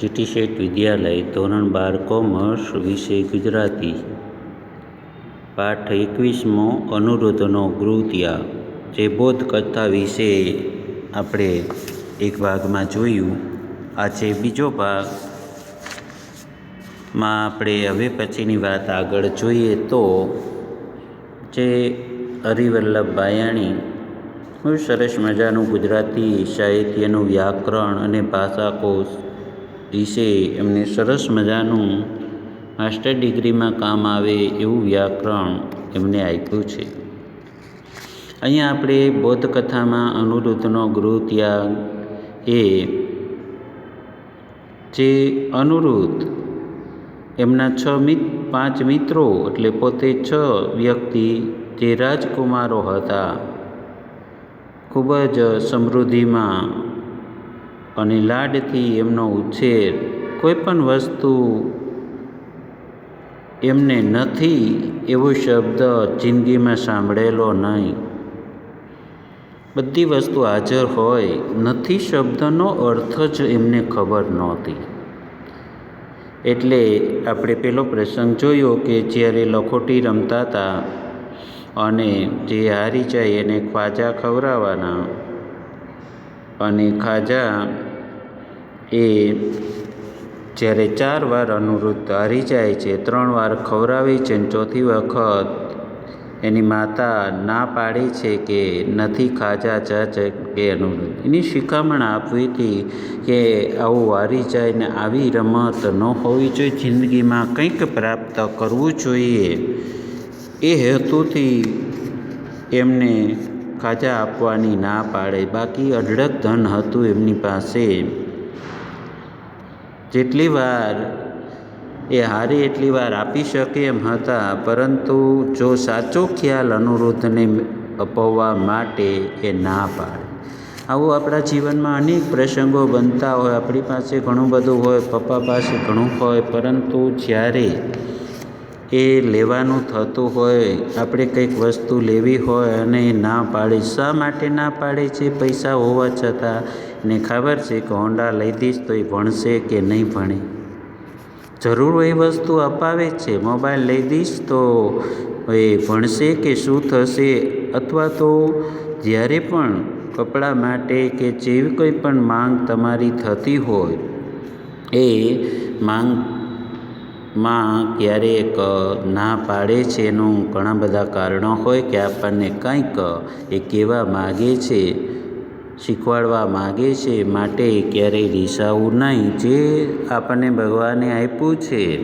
GT શેઠ વિદ્યાલય ધોરણ બાર commerce વિષય ગુજરાતી. પાઠ એકવીસમો અનુરોધનો ગૃહત્યા જે બોધ કથા વિશે આપણે એક ભાગમાં જોયું. આજે બીજો ભાગ. માં આપણે હવે પછીની વાત આગળ જોઈએ તો, જે હરિવલ્લભ બાયાણી, બહુ સરસ મજાનું ગુજરાતી સાહિત્યનું વ્યાકરણ અને ભાષાકોશ વિશે એમને સરસ મજાનું માસ્ટર ડિગ્રીમાં કામ આવે એવું વ્યાકરણ એમને આપ્યું છે. અહીંયા આપણે બૌદ્ધ કથામાં અનુરુદ્ધનો ગૃહ ત્યાગ એ જે અનુરુદ્ધ એમના છ મિત, પાંચ મિત્રો એટલે પોતે છ વ્યક્તિ જે રાજકુમારો હતા, ખૂબ જ સમૃદ્ધિમાં અને લાડથી એમનો ઉછેર કોઈ પણ વસ્તુ એમને નથી એવો શબ્દ જિંદગીમાં સાંભળેલો નહીં. બધી વસ્તુ હાજર હોય, નથી શબ્દનો અર્થ જ એમને ખબર નહોતી. એટલે આપણે પેલો પ્રસંગ જોયો કે જ્યારે લખોટી રમતા હતા અને જે હારી જાય એને ખ્વાજા ખવડાવવાના અને ખાજા એ જ્યારે ચાર વાર અનુરુદ્ધ હારી જાય છે, ત્રણ વાર ખવડાવે છે ને ચોથી વખત એની માતા ના પાડે છે કે નથી ખાજા, ચા કે અનુરુદ્ધ. એની શિખામણ હતી કે આવું હારી જાય ને આવી રમત ન હોવી જોઈએ, જિંદગીમાં કંઈક પ્રાપ્ત કરવું જોઈએ. એ હેતુથી એમને ખાજા આપવાની ના પાડે. બાકી અઢળક ધન હતું એમની પાસે. જેટલી વાર એ હારે એટલી વાર આપી શકે એમ હતા, પરંતુ જો સાચો ખ્યાલ અનુરોધને અપાવવા માટે એ ના પાડે. આવું આપણા જીવનમાં અનેક પ્રસંગો બનતા હોય, આપણી પાસે ઘણું બધું હોય, પપ્પા પાસે ઘણું હોય, પરંતુ જ્યારે એ લેવાનું થતું હોય, આપણે કંઈક વસ્તુ લેવી હોય અને ના પાડે, શા માટે ના પાડે છે, પૈસા હોવા છતાં ને ખબર છે કે હોન્ડા લઈ દઈશ તો એ ભણશે કે નહીં ભણે? જરૂર એ વસ્તુ અપાવે છે. મોબાઈલ લઈ દઈશ તો એ ભણશે કે શું થશે? અથવા તો જ્યારે પણ કપડાં માટે કે જેવી કોઈ પણ માંગ તમારી થતી હોય, એ માંગમાં ક્યારેક ના પાડે છે એનું ઘણા બધા કારણો હોય કે આપણને કંઈક એ કહેવા માગે છે. શીખવાડવા માગે છે માટે ક્યારેય રીસાવું નહીં. જે આપણને ભગવાને આપ્યું છે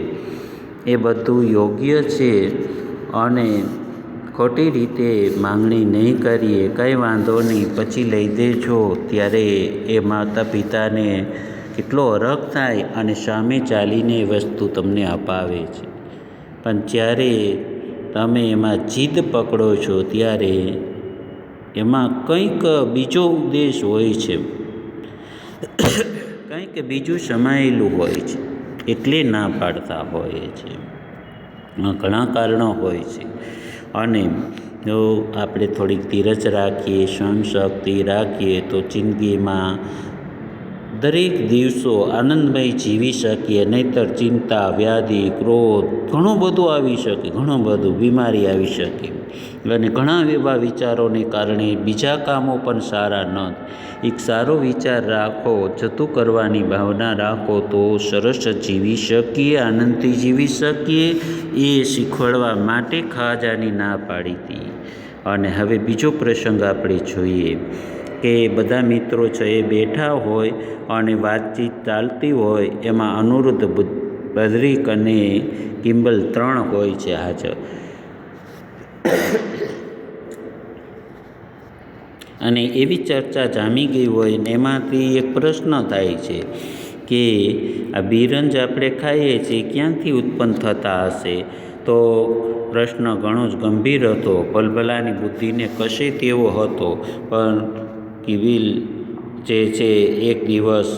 એ બધું યોગ્ય છે અને ખોટી રીતે માંગણી નહીં કરીએ, કંઈ વાંધો નહીં. પછી લઈ દેજો. ત્યારે એ માતા પિતાને કેટલો હરખ થાય અને સામે ચાલીને એ વસ્તુ તમને અપાવે છે. પણ જ્યારે તમે એમાં જીદ પકડો છો, ત્યારે એમાં કંઈક બીજો ઉદ્દેશ હોય છે. કંઈક બીજું સમાયેલું હોય છે, એટલે ના પાડતા હોય છે. ઘણા કારણો હોય છે. અને, જો આપણે થોડીક ધીરજ રાખીએ સહનશક્તિ રાખીએ, તો જિંદગીમાં દરેક દિવસો આનંદમય જીવી શકીએ, નહીંતર ચિંતા, વ્યાધિ, ક્રોધ, ઘણું બધું આવી શકે, ઘણું બધું બીમારી આવી શકે. અને ઘણા એવા વિચારોને કારણે બીજા કામો પણ સારા ન એક સારો વિચાર રાખો, જતું કરવાની ભાવના રાખો તો સરસ જીવી શકીએ, આનંદથી જીવી શકીએ, એ શીખવાડવા માટે ખાજાની ના પાડી હતી. અને હવે બીજો પ્રસંગ આપણે જોઈએ. કે બધા મિત્રો છે એ બેઠા હોય અને વાતચીત ચાલતી હોય, એમાં અનુરુદ્ધ બદ્રિક અને કિંબલ ત્રણ હોય છે હાજર. અને એવી ચર્ચા જામી ગઈ હોય ને એમાંથી એક પ્રશ્ન થાય છે કે આ બિરંજ આપણે ખાઈએ છીએ, ક્યાંથી ઉત્પન્ન થતા હશે? તો પ્રશ્ન ઘણો જ ગંભીર હતો. ભલભલાની બુદ્ધિને કશે તેવો હતો. પણ કિવિલ જે છે એક દિવસ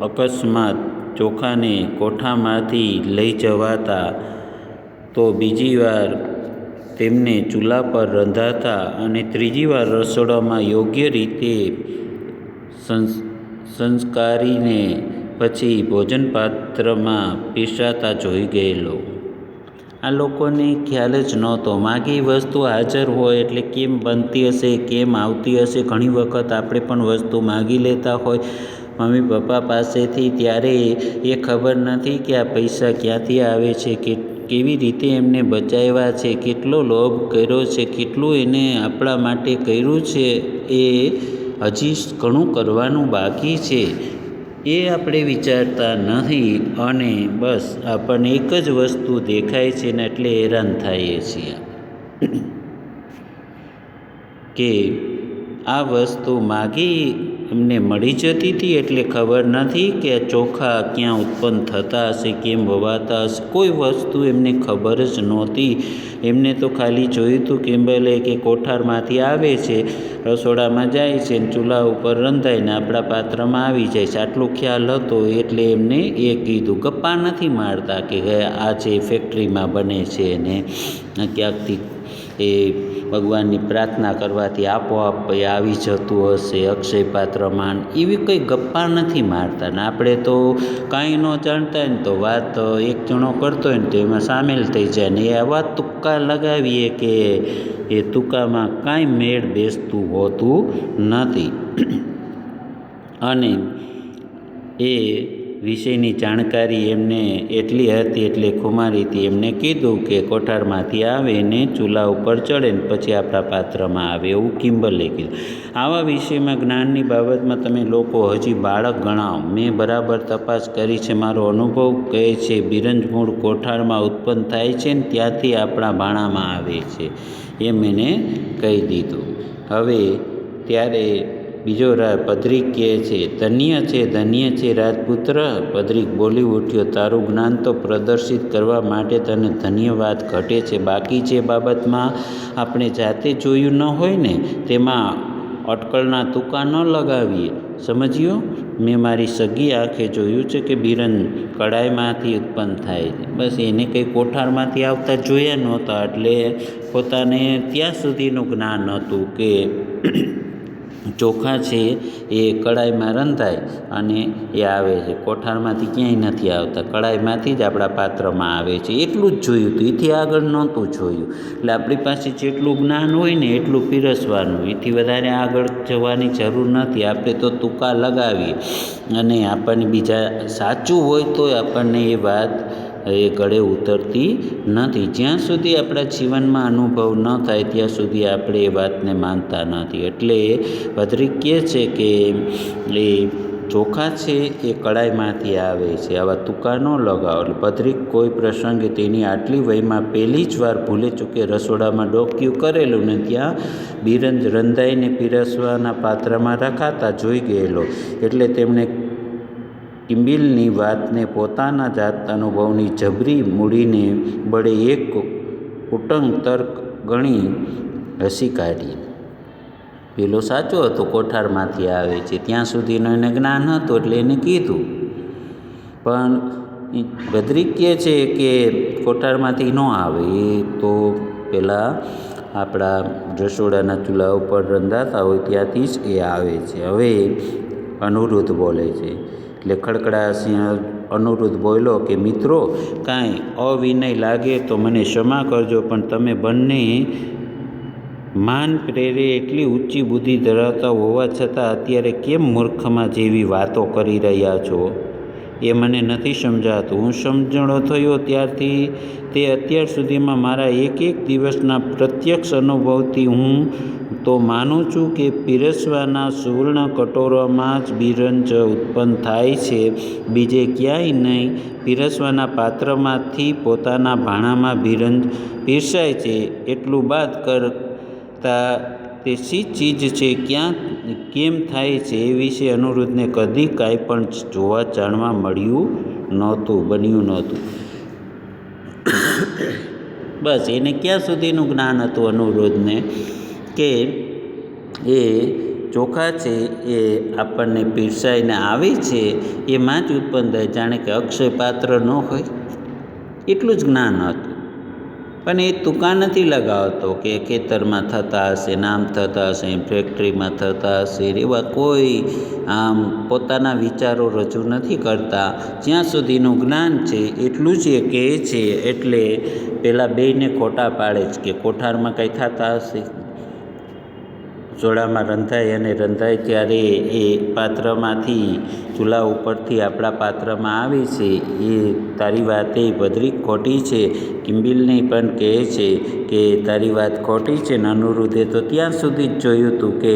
અકસ્માત ચોખાને કોઠામાંથી લઈ જવાતા તો બીજી વાર તેમને ચૂલા પર રંધાતા અને ત્રીજી વાર રસોડામાં યોગ્ય રીતે સંસ્કારીને પછી ભોજનપાત્રમાં પીસાતા જોઈ ગયેલો. આ લોકોને ખ્યાલ જ નહોતો. માગી વસ્તુ હાજર હોય એટલે કેમ બનતી હશે, કેમ આવતી હશે? ઘણી વખત આપણે પણ વસ્તુ માગી લેતા હોય. મમ્મી પપ્પા પાસેથી ત્યારે એ ખબર નથી કે આ પૈસા ક્યાંથી આવે છે, કે કેવી રીતે એમને બચાવ્યા છે, કેટલો લોભ કર્યો છે, કેટલું એને આપણા માટે કર્યું છે એ હજી ઘણું કરવાનું બાકી છે. એ આપણે વિચારતા નથી અને બસ આપણને એક જ વસ્તુ દેખાય છે ને એટલે હેરાન થઈએ છીએ. કે આ વસ્તુ માગી એમને મળી જતી હતી એટલે ખબર નથી કે ચોખા ક્યાં ઉત્પન્ન થતા હશે, કેમ વવાતા હશે, કોઈ વસ્તુ એમને ખબર જ નહોતી. એમને તો ખાલી જોયું હતું ભલે કે કોઠારમાંથી આવે છે, રસોડામાં જાય છે ને ચૂલા ઉપર રંધાઈને આપણા પાત્રમાં આવી જાય છે. આટલો ખ્યાલ હતો એટલે એમને એ કીધું, ગપ્પા નથી મારતા કે આ જે ફેક્ટરીમાં બને છે ને ક્યાંકથી એ ભગવાનની પ્રાર્થના કરવાથી આપોઆપ આવી જતું હશે અક્ષય પાત્રમાં એવી કંઈ ગપ્પા નથી મારતા ને આપણે તો કાંઈ ન જાણતા ને તો વાત એક જણો કરતો હોય ને તો એમાં સામેલ થઈ જાય ને એ આવા તુક્કા લગાવીએ કે એ તુક્કામાં કાંઈ મેળ બેસતું હોતું નથી. અને એ વિષયની જાણકારી એમને એટલી હતી એટલે ખુમારીથી એમને કીધું કે કોઠારમાંથી આવે ને ચૂલા ઉપર ચડે ને પછી આપણા પાત્રમાં આવે એવું કિંબલે કીધું. આવા વિષયમાં જ્ઞાનની બાબતમાં તમે લોકો હજી બાળક ગણાવો. મેં બરાબર તપાસ કરી છે, મારો અનુભવ કહે છે, બિરંજ મૂળ કોઠારમાં ઉત્પન્ન થાય છે ને ત્યાંથી આપણા ભાણામાં આવે છે. એ એને કહી દીધું. હવે ત્યારે બીજો રા પદ્રિક કહે છે, ધન્ય છે ધન્ય છે, રાજપુત્ર. પદ્રિક બોલી ઉઠ્યો, તારું જ્ઞાન તો પ્રદર્શિત કરવા માટે તને ધન્યવાદ ઘટે છે. બાકી જે બાબતમાં આપણે જાતે જોયું ન હોય ને, તેમાં અટકળના તુકા ન લગાવીએ. સમજ્યો? મેં મારી સગી આંખે જોયું છે કે બિરન કડાઈમાંથી ઉત્પન્ન થાય છે. બસ એને કંઈ કોઠારમાંથી આવતા જોયા નહોતા, એટલે પોતાને ત્યાં સુધીનું જ્ઞાન હતું કે ચોખા છે એ કડાઈમાં રંધાય અને એ આવે છે. કોઠારમાંથી ક્યાંય નથી આવતા. કડાઈમાંથી જ આપણા પાત્રમાં આવે છે. એટલું જ જોયું હતું. એથી આગળ નહોતું જોયું. એટલે આપણી પાસે જેટલું જ્ઞાન હોય ને એટલું પીરસવાનું. એથી વધારે આગળ જવાની જરૂર નથી. આપણે તો તુકા લગાવીએ અને આપણને બીજા સાચું હોય તો આપણને એ વાત એ ગળે ઉતરતી નથી. જ્યાં સુધી આપણા જીવનમાં અનુભવ ન થાય, ત્યાં સુધી આપણે એ વાતને માનતા નથી. એટલે ભદ્રિક કહે છે કે એ ચોખા છે એ કડાઈમાંથી આવે છે. આવા તુકા ન લગાવો. એટલે ભદ્રિક કોઈ પ્રસંગે તેની આટલી વયમાં પહેલી જ વાર ભૂલે ચૂકે રસોડામાં ડોક્યું કરેલું ને ત્યાં બિરંજ રંધાઈને પીરસવાના પાત્રમાં રખાતા જોઈ ગયેલો. એટલે તેમણે કિમ્બિલની વાતને પોતાના જાત અનુભવની જબરી મૂડીને બળે એક ઉટંગ તર્ક ગણી હસી કાઢી. પેલો સાચો હતો, કોઠારમાંથી આવે છે. ત્યાં સુધીનું એને જ્ઞાન હતું એટલે એને કીધું. પણ બદ્રિક કહે છે કે કોઠારમાંથી ન આવે. એ તો પહેલાં આપણા રસોડાના ચૂલા ઉપર રંધાતા હોય ત્યાંથી જ એ આવે છે. હવે અનુરુદ્ધ બોલે છે. એટલે ખડખડાસિંહ અનુરુદ્ધ બોલ્યો કે, મિત્રો, કાંઈ અવિનય લાગે તો મને ક્ષમા કરજો, પણ તમે બંને માન પ્રેરે એટલી ઊંચી બુદ્ધિ ધરાવતા હોવા છતાં અત્યારે કેમ મૂર્ખમાં જેવી વાતો કરી રહ્યા છો? એ મને નથી સમજાતું. હું સમજણો થયો ત્યારથી. તે અત્યાર સુધીમાં મારા એક એક દિવસના પ્રત્યક્ષ અનુભવથી હું તો માનું છું કે પીરસવાના સુવર્ણ કટોરામાં જ બિરંજ ઉત્પન્ન થાય છે. બીજે ક્યાંય નહીં, પીરસવાના પાત્રમાંથી પોતાના ભાણામાં બિરંજ પીરસાય છે. એટલું બાદ કરતા તે શી ચીજ છે, ક્યાં, કેમ થાય છે એ વિશે અનુરુદ્ધને કદી કાંઈ પણ જોવા જાણવા મળ્યું નહોતું, બન્યું નહોતું. બસ, એને ક્યાં સુધીનું જ્ઞાન હતું અનુરોધને કે એ ચોખા છે, એ આપણને પીરસાઈને આવે છે એમાં જ ઉત્પન્ન થાય જાણે કે અક્ષય પાત્ર ન હોય. એટલું જ જ્ઞાન હતું. પણ એ તુકા નથી લગાવતો કે ખેતરમાં થતા હશે નામ થતા હશે ફેક્ટરીમાં થતા હશે, એવા કોઈ આમ પોતાના વિચારો રજૂ નથી કરતા. જ્યાં સુધીનું જ્ઞાન છે, એટલું જ એ કહે છે. એટલે પેલા બેયને ખોટા પાડે છે કે કોઠારમાં કંઈ થતા હશે. ચોળામાં રંધાય અને રંધાય ત્યારે એ પાત્રમાંથી ચૂલા ઉપરથી આપણા પાત્રમાં આવે છે, એ તારી વાત એ ભદ્રી ખોટી છે. કિંબિલને પણ કહે છે કે, તારી વાત ખોટી છે અનુરુદ્ધે તો ત્યાં સુધી જ જોયું હતું કે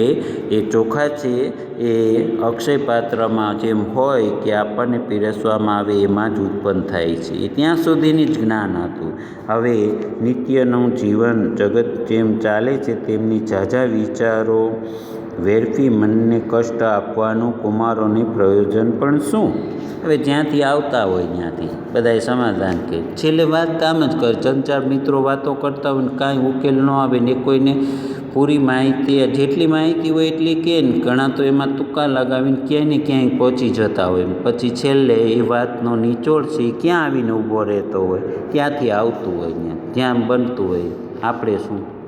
એ ચોખા છે, એ અક્ષય પાત્રમાં જેમ હોય કે આપણને પીરસવામાં આવે એમાં જ ઉત્પન્ન થાય છે. એ ત્યાં સુધીની જ જ્ઞાન હતું. હવે નિત્યનું જીવન જગત જેમ ચાલે છે, તેમની ઝાઝા વિચારો વેડફી મનને કષ્ટ આપવાનું કુમારોને પ્રયોજન પણ શું? હવે જ્યાંથી આવતા હોય ત્યાંથી. બધાએ સમાધાન કે. છેલ્લે વાત કામ જ કરે. ચંચાર મિત્રો વાતો કરતા હોય કાંઈ ઉકેલ ન આવે ને કોઈને પૂરી માહિતી, જેટલી માહિતી હોય એટલી કે ને ઘણા તો એમાં તુક્કા લગાવીને ક્યાંય ને ક્યાંય પહોંચી જતા હોય. પછી છેલ્લે એ વાતનો નિચોડ છે ક્યાં આવીને ઊભો રહેતો હોય? ક્યાંથી આવતું હોય ત્યાં જ્યાં બનતું હોય. આપણે શું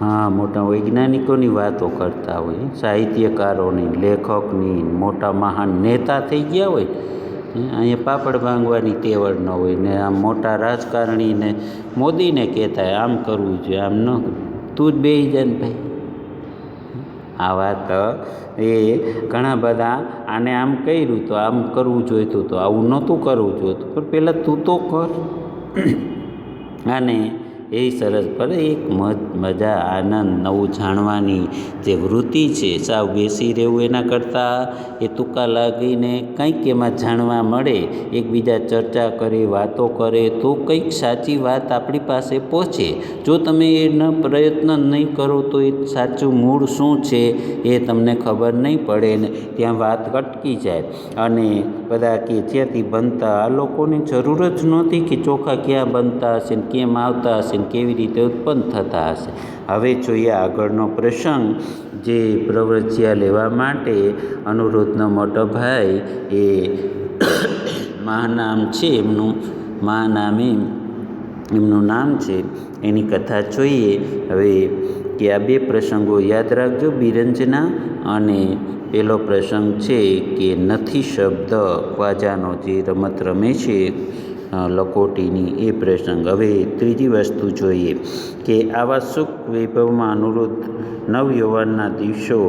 હા, મોટા વૈજ્ઞાનિકોની વાતો કરતા હોય, સાહિત્યકારોની, લેખકની, મોટા મહાન નેતા થઈ ગયા હોય અહીંયા પાપડ ભાંગવાની તેવડ ન હોય, ને આમ મોટા રાજકારણીને મોદીને કહેતા આમ કરવું જોઈએ, આમ ન તું જ બે જાય ને ભાઈ. આ વાત એ ઘણા બધા આને આમ કર્યું તો આમ કરવું જોઈતું તો આવું નહોતું કરવું જોઈતું, પણ પહેલાં તું તો કર. અને એ સરસ પર એક મજા આનંદ, નવું જાણવાની જે વૃત્તિ છે, સાવ બેસી રહેવું એના કરતાં એ તુકા લાગીને કંઈક એમાં જાણવા મળે, એકબીજા ચર્ચા કરે, વાતો કરે, તો કંઈક સાચી વાત આપણી પાસે પહોંચે. જો તમે એનો પ્રયત્ન નહીં કરો, તો એ સાચું મૂળ શું છે એ તમને ખબર નહીં પડે ને ત્યાં વાત અટકી જાય. અને બધા કે જ્યાંથી બનતા, આ લોકોને જરૂર જ નહોતી કે ચોખા ક્યાં બનતા હશે ને કેમ આવતા હશે કેવી રીતે ઉત્પન્ન થતા હશે? હવે જોઈએ આગળનો પ્રસંગ, જે પ્રવૃત્તિયા લેવા માટે અનુરોધનો મોટો ભાઈ એ મહાનામ છે, એમનું મહાનામે એમનું નામ છે, એની કથા જોઈએ. હવે કે આ બે પ્રસંગો યાદ રાખજો બિરંજના અને પેલો પ્રસંગ છે કે નથી શબ્દ ખ્વાજાનો જે રમત રમે છે લકોટીની એ પ્રસંગ. હવે ત્રીજી વસ્તુ જોઈએ કે આવા સુખ વૈભવમાં અનુરૂધ નવયૌવનના દિવસો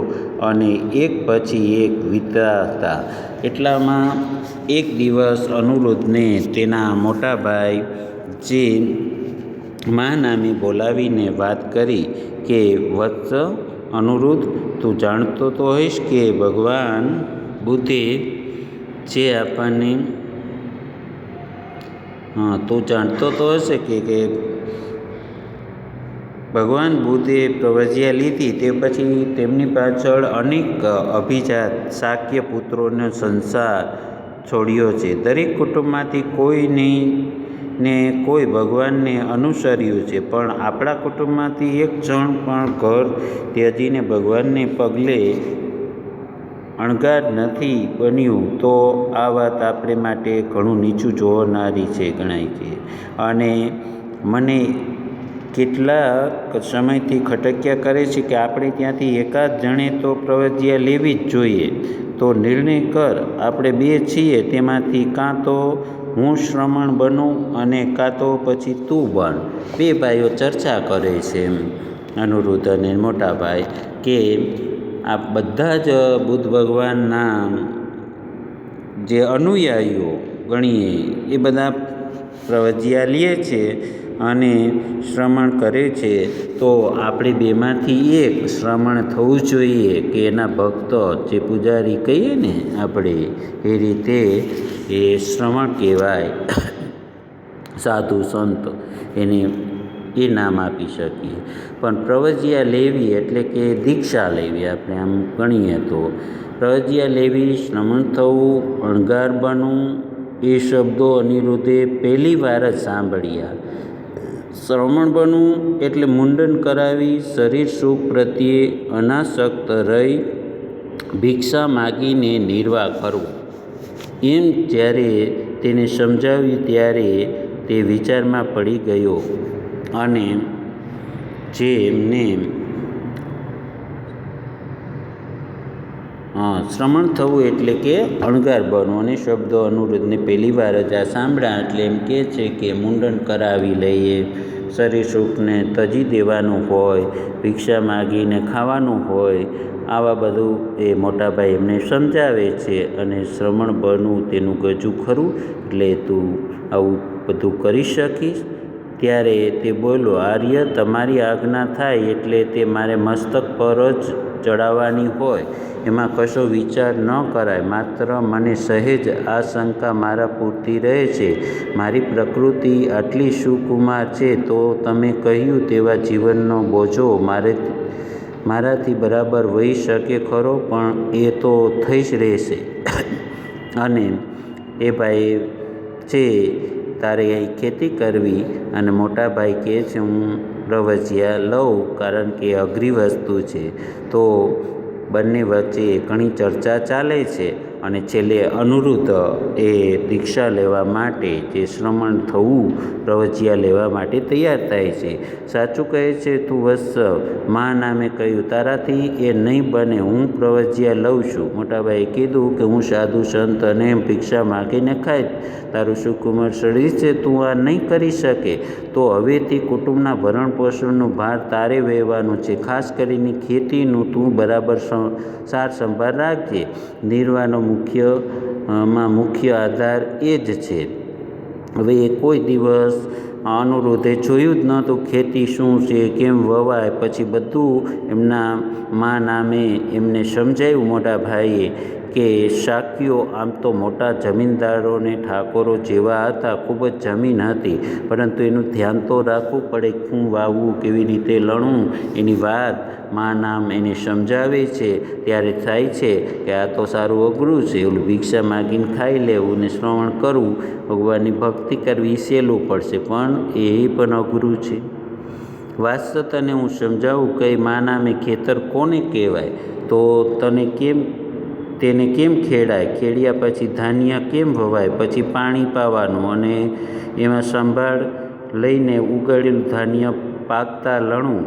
અને એક પછી એક વીતતા. એટલામાં એક દિવસ અનુરોધને તેના મોટા ભાઈ જે મહાનામે બોલાવીને વાત કરી કે, વત્સ અનુરોધ, તું જાણતો તો હોઈશ કે ભગવાન બુદ્ધે જે આપણને હા, તું જાણતો તો હશે કે કે ભગવાન બુદ્ધે પ્રવજ્યા લીધી તે પછી તેમની પાછળ અનેક અભિજાત શાક્ય પુત્રોનો સંસાર છોડ્યો છે. દરેક કુટુંબમાંથી કોઈ ને કોઈ ભગવાનને અનુસર્યું છે, પણ આપણા કુટુંબમાંથી એક જણ પણ ઘર ત્યજીને ભગવાનને પગલે અણગાર નથી બન્યું તો આ વાત આપણે માટે ઘણું નીચું જોનારી છે ગણાય છે. અને મને કેટલાક સમયથી ખટક્યા કરે છે કે આપણે ત્યાંથી એકાદ જણે તો પ્રવજ્યા લેવી જ જોઈએ. તો નિર્ણય કર, આપણે બે છીએ, તેમાંથી કાં તો હું શ્રમણ બનું અને કાં તો પછી તું બન. બે ભાઈઓ ચર્ચા કરે છે એમ. અનુરુદ્ધ અને મોટા ભાઈ કે આ બધા જ બુદ્ધ ભગવાનના જે અનુયાયીઓ ગણીએ, એ બધા પ્રવજ્યા લે છે અને શ્રમણ કરે છે. તો આપણે બેમાંથી એક શ્રમણ થવું જોઈએ કે એના ભક્તો જે પૂજારી કહીએ ને આપણે, એ રીતે એ શ્રમણ કહેવાય. સાધુ સંત એને એ નામ આપી શકીએ. પણ પ્રવજ્યા લેવી એટલે કે દીક્ષા લેવી આપણે આમ ગણીએ તો. પ્રવજ્યા લેવી, શ્રમણ થવું, અણગાર બનવું, એ શબ્દો અનિરુદ્ધે પહેલી વાર જ સાંભળ્યા. શ્રમણ બનવું એટલે મુંડન કરાવી, શરીર સુખ પ્રત્યે અનાસક્ત રહી, ભિક્ષા માગીને નિર્વાહ કરવો. એમ જ્યારે તેને સમજાવ્યું ત્યારે તે વિચારમાં પડી ગયો. અને જે એમને શ્રમણ થવું એટલે કે અણગાર બનવું અને શબ્દો અનુરોધને પહેલી વાર જ આ સાંભળ્યા એટલે એમ કહે છે કે મુંડન કરાવી લઈએ. શરીર સુખને તજી દેવાનું હોય, ભિક્ષા માગીને ખાવાનું હોય, આવા બધું એ મોટાભાઈ એમને સમજાવે છે અને શ્રમણ બનવું તેનું ગજું ખરું એટલે તું આવું બધું કરી શકીશ. ત્યારે તે બોલો આર્ય, તમારી આજ્ઞા થાય એટલે તે મારે મસ્તક પર જ ચડાવવાની હોય. એમાં કશો વિચાર ન કરાય. માત્ર મને સહેજ આ શંકા મારા પૂરતી રહે છે. મારી પ્રકૃતિ આટલી સુકુમાર છે તો તમે કહ્યું તેવા જીવનનો બોજો મારે મારાથી બરાબર વહી શકે ખરો, પણ એ તો થઈ જ રહેશે. અને એ ભાઈ છે તારે અહીં ખેતી કરવી અને મોટા ભાઈ કહે છે, હું રવજિયા લઉં કારણ કે અઘરી વસ્તુ છે. તો બંને વચ્ચે ઘણી ચર્ચા ચાલે છે. અને છેલ્લે અનુરુદ્ધ એ દીક્ષા લેવા માટે જે શ્રમણ થવું રવજિયા લેવા માટે તૈયાર થાય છે. સાચું કહે છે, તું વત્સ, મા નામે કહ્યું, તારાથી એ નહીં બને, હું પ્રવજિયા લઉં છું. મોટાભાઈએ કીધું કે હું સાધુ, સંત અને ભિક્ષા માગીને ખાય તારું સુકુમાર શરીર છે, તું આ નહીં કરી શકે. તો હવેથી કુટુંબના ભરણ પોષણનો ભાર તારે વહેવાનું છે. ખાસ કરીને ખેતીનું તું બરાબર સાર સંભાળ રાખજે. નિર્વાહનો મુખ્ય, માં મુખ્ય આધાર એ જ છે. હવે એ કોઈ દિવસ અનુરોધે જોયું જ નહોતું ખેતી શું છે, કેમ વવાય, પછી બધું એમના મા નામે એમને સમજાવ્યું મોટા ભાઈએ. કે શાક્યો આમ તો મોટા જમીનદારોને ઠાકોરો જેવા હતા, ખૂબ જ જમીન હતી. પરંતુ એનું ધ્યાન તો રાખવું પડે શું વાવવું, કેવી રીતે લણવું, એની વાત મા નામ એને સમજાવે છે. ત્યારે થાય છે કે આ તો સારું અઘરું છે, ઓલું ભિક્ષા માગીને ખાઈ લેવું ને શ્રવણ કરવું, ભગવાનની ભક્તિ કરવી સહેલું પડશે, પણ એ પણ અઘરું છે. વાસ્તવ તને હું સમજાવું કે મા નામે ખેતર કોને કહેવાય? તો તને કેમ તેને કેમ ખેડાય? ખેડ્યા પછી ધાન્ય કેમ વવાય? પછી પાણી પાવાનું અને એમાં સંભાળ લઈને ઉગાડેલું ધાન્ય પાકતા લણું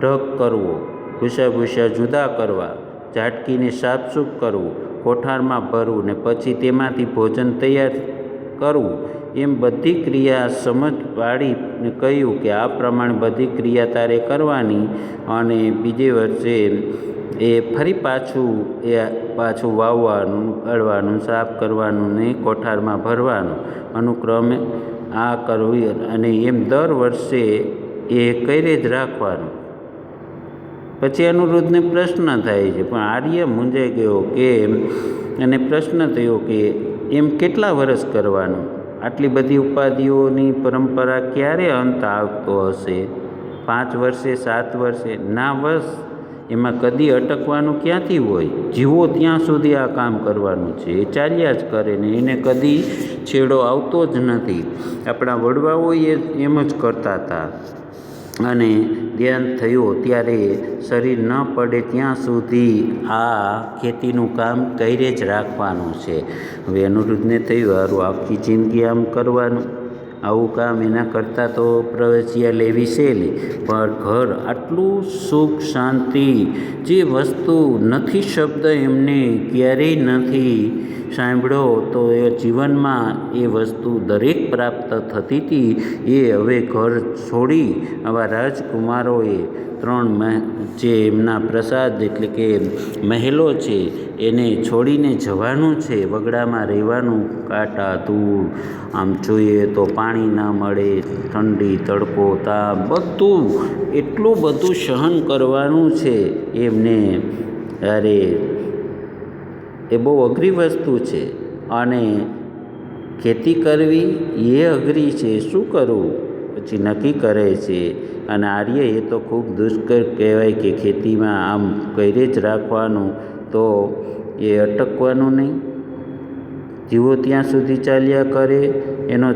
ઢગ કરવો ભૂસા ભૂસા જુદા કરવા, ઝાટકીને સાફસૂફ કરવું, કોઠારમાં ભરવું ને પછી તેમાંથી ભોજન તૈયાર કરવું. એમ બધી ક્રિયા સમજ પાડીને કહ્યું કે આ પ્રમાણે બધી ક્રિયા તારે કરવાની અને બીજે વર્ષે એ ફરી પાછું એ પાછું વાવવાનું અડવાનું સાફ કરવાનું ને કોઠારમાં ભરવાનું. અનુક્રમે આ કરવી અને એમ દર વર્ષે એ કરે જ રાખવાનું. પછી અનુરુદ્ધને પ્રશ્ન થાય છે, પણ આર્ય મૂંઝાઈ ગયો કે અને પ્રશ્ન થયો કે એમ કેટલા વર્ષ કરવાનું? આટલી બધી ઉપાધિઓની પરંપરા ક્યારે અંત આવતો હશે? પાંચ વર્ષે, સાત વર્ષે, ના વર્ષ એમાં કદી અટકવાનું ક્યાંથી હોય? જીવો ત્યાં સુધી આ કામ કરવાનું છે, એ ચાલ્યા જ કરે ને, એને કદી છેડો આવતો જ નથી. આપણા વડવાઓ એ એમ જ કરતા હતા. અને ધ્યાન થયું ત્યારે શરીર ન પડે ત્યાં સુધી આ ખેતીનું કામ કરે જ રાખવાનું છે. હવે અનુરુદ્ધને થયું સારું આખી જિંદગી આમ કરવાનું. આવું કામ એના કરતાં તો પ્રવેશિયા લેવી સહેલી પણ ઘર આટલું સુખ શાંતિ જે વસ્તુ નથી, શબ્દ એમને ક્યારેય નથી સાંભળ્યો તો એ જીવનમાં એ વસ્તુ દરેક પ્રાપ્ત થતી હતી એ હવે ઘર છોડી આવા રાજકુમારોએ ત્રણ જે એમના પ્રસાદ એટલે કે મહેલો છે, એને છોડીને જવાનું છે, વગડામાં રહેવાનું કાંટા ધૂળ આમ જોઈએ તો પાણી ના મળે, ઠંડી, તડકો, તાપ, બધું, એટલું બધું સહન કરવાનું છે. એમને અરે એ બહુ અઘરી વસ્તુ છે. અને ખેતી કરવી એ અઘરી છે. શું કરવું? પછી નક્કી કરે છે. અને આર્ય એ તો ખૂબ દુષ્કર કહેવાય કે ખેતીમાં આમ કરે જ રાખવાનું તો એ અટકવાનું નહીં. જીવો ત્યાં સુધી ચાલ્યા કરે, એનો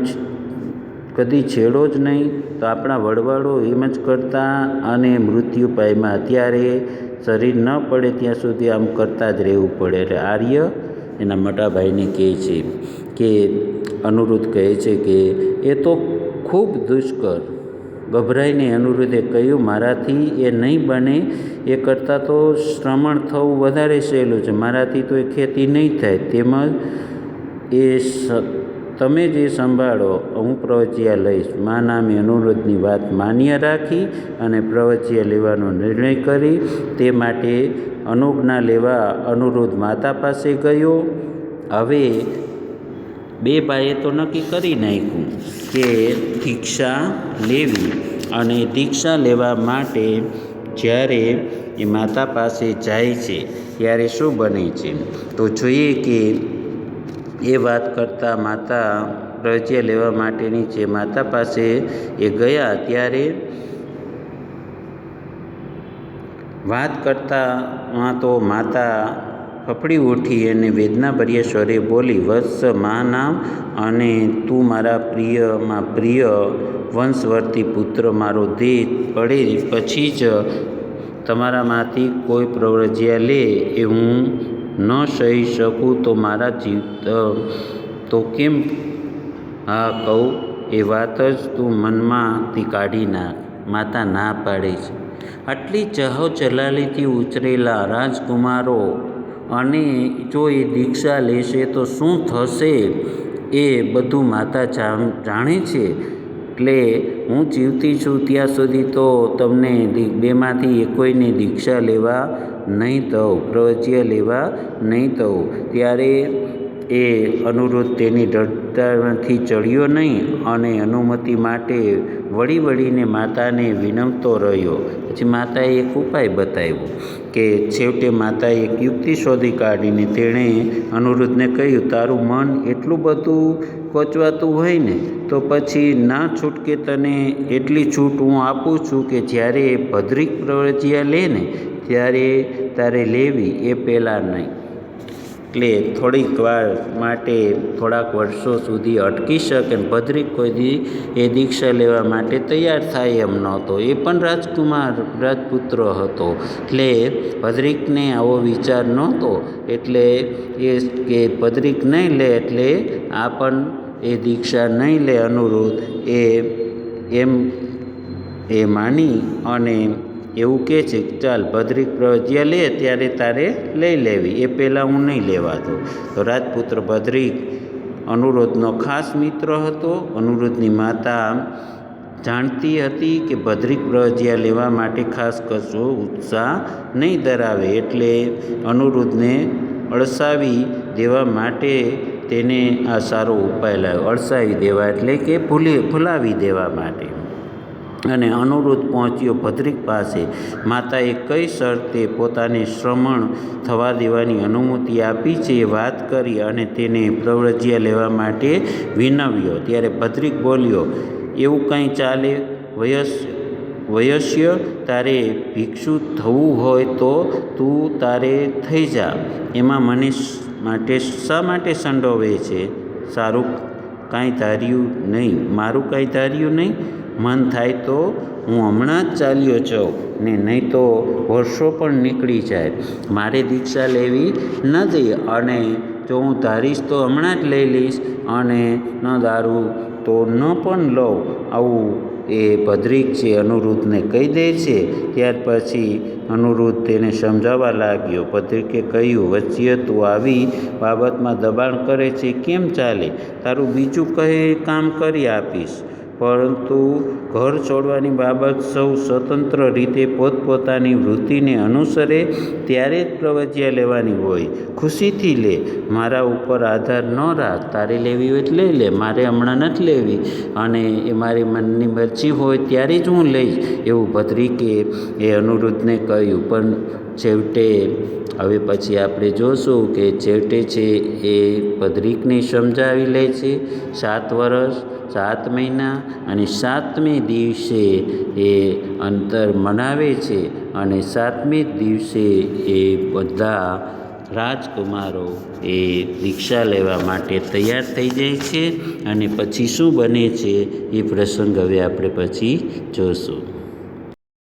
કદી છેડો જ નહીં. તો આપણા વડવાળો એમ જ કરતા અને મૃત્યુ પામ્યા. અત્યારે શરીર ન પડે ત્યાં સુધી આમ કરતા જ રહેવું પડે. એટલે આર્ય એના મોટા ભાઈને કહે છે કે, અનુરુદ્ધ કહે છે કે, એ તો ખૂબ દુષ્કર. ગભરાઈને અનુરુદ્ધે કહ્યું, મારાથી એ નહીં બને, એ કરતાં તો શ્રમણ થવું વધારે સહેલું છે. મારાથી તો એ ખેતી નહીં થાય. તેમજ એ તમે જે સંભાળો, હું પ્રવચિયા લઈશ. મા નામે અનુરોધની વાત માન્ય રાખી અને પ્રવચિયા લેવાનો નિર્ણય કરી. તે માટે અનુજ્ઞા લેવા અનુરોધ માતા પાસે ગયો. હવે બે ભાઈએ તો નક્કી કરી નાખ્યું કે દીક્ષા લેવી અને દીક્ષા લેવા માટે જ્યારે એ માતા પાસે જાય છે, ત્યારે શું બને છે? તો જોઈએ કે એ વાત કરતાં માતા પ્રજ્ઞા લેવા માટેની જે માતા પાસે એ ગયા ત્યારે વાત કરતામાં તો માતા ફફડી ઉઠી અને વેદનાભર્યા સ્વરે બોલી, વત્સ મા નામ અને તું મારા પ્રિયમાં પ્રિય વંશવર્તી પુત્ર, મારો દેહ પડે પછી જ તમારામાંથી કોઈ પ્રવજ્યા લે એ હું ન સહી શકું તો મારા જીવ તો કેમ? હા, કહું, એ વાત જ તું મનમાંથી કાઢી નાખ, માતા ના પાડે છે. આટલી ચહો ચલાલીથી ઉછરેલા રાજકુમારો અને જો એ દીક્ષા લેશે તો શું થશે એ બધું માતા જાણે છે? એટલે હું જીવતી છું ત્યાં સુધી તો તમને બેમાંથી કોઈને દીક્ષા લેવા નહીં તો પ્રવચ્ય લેવા નહીં તો. ત્યારે એ અનુરોધ તેની દૃઢતાથી ચડ્યો નહીં અને અનુમતિ માટે વળી વળીને માતાને વિનમતો રહ્યો. પછી માતાએ એક ઉપાય બતાવ્યો કે છેવટે માતાએ એક યુક્તિ શોધી કાઢીને તેણે અનુરુદ્ધને કહ્યું, તારું મન એટલું બધું કોચવાતું હોય ને, તો પછી ના છૂટકે તને એટલી છૂટ હું આપું છું કે જ્યારે ભદ્રિક પ્રવૃત્તિયા લે ને, ત્યારે તારે લેવી એ પહેલાં નહીં. એટલે થોડીક વાર માટે થોડાક વર્ષો સુધી અટકી શકે ને ભદ્રિક કોઈ એ દીક્ષા લેવા માટે તૈયાર થાય એમ નહોતો. એ પણ રાજકુમાર, રાજપુત્ર હતો. એટલે ભદ્રિકને આવો વિચાર નહોતો. એટલે એ કે ભદ્રિક નહીં લે એટલે આ પણ એ દીક્ષા નહીં લે અનુરોધ એ એમ એ માની અને એવું કહે છે કે ચાલ ભદ્રિક પ્રવજ્યા લે, ત્યારે તારે લઈ લેવી. એ પહેલાં હું નહીં લેવા દઉં તો રાજપુત્ર ભદ્રિક અનુરોધનો ખાસ મિત્ર હતો. અનુરોધની માતા જાણતી હતી કે ભદ્રિક પ્રવજ્યા લેવા માટે ખાસ કશો ઉત્સાહ નહીં ધરાવે, એટલે અનુરુદ્ધને અળસાવી દેવા માટે તેને આ સારો ઉપાય લાવ્યો. અળસાવી દેવા એટલે કે ભૂલી, ભૂલાવી દેવા માટે. અને અનુરોધ પહોંચ્યો ભદ્રિક પાસે. માતાએ કઈ શરતે પોતાને શ્રમણ થવા દેવાની અનુમતિ આપી છે એ વાત કરી અને તેને પ્રવ્રજ્યા લેવા માટે વિનવ્યો. ત્યારે ભદ્રિક બોલ્યો, એવું કંઈ ચાલે? વયસ, વયસ્ય? તારે ભિક્ષુ થવું હોય તો તું તારે થઈ જા. એમાં મને માટે શા માટે સંડોવે છે? સારું કાંઈ ધાર્યું નહીં. મારું કાંઈ ધાર્યું નહીં? મન થાય તો હું હમણાં જ ચાલ્યો જાઉં, ને નહીં તો વર્ષો પણ નીકળી જાય. મારે દીક્ષા લેવી નથી અને જો હું ધારીશ તો હમણાં જ લઈ લઈશ અને ન દારૂ તો ન પણ લઉં. આવું એ ભદ્રિક છે અનુરુદ્ધને કહી દે છે. ત્યાર પછી અનુરુદ્ધ તેને સમજાવવા લાગ્યો. ભદ્રિકે કહ્યું, વચ્ચે તું આવી બાબતમાં દબાણ કરે છે, કેમ ચાલે? તારું બીજું કહે કામ કરી આપીશ? પરંતુ ઘર છોડવાની બાબત સૌ સ્વતંત્ર રીતે પોતપોતાની વૃત્તિને અનુસરે ત્યારે જ પ્રવજ્યા લેવાની હોય. ખુશીથી લે, મારા ઉપર આધાર ન રાખ, તારે લેવી હોય એટલે લે, મારે હમણાં નથી લેવી. અને એ મારી મનની મરજી હોય ત્યારે જ હું લઈશ. એવું ભદ્રિકે એ અનુરુદ્ધને કહ્યું. પણ છેવટે, હવે પછી આપણે જોશું કે છેવટે છે એ ભદ્રિકને સમજાવી લે છે. સાત વર્ષ સાત મહિના અને સાતમે દિવસે એ અંતર મનાવે છે અને સાતમે દિવસે એ બધા રાજકુમારો એ દીક્ષા લેવા માટે તૈયાર થઈ જાય છે અને પછી શું બને છે એ પ્રસંગ હવે આપણે પછી જોશું.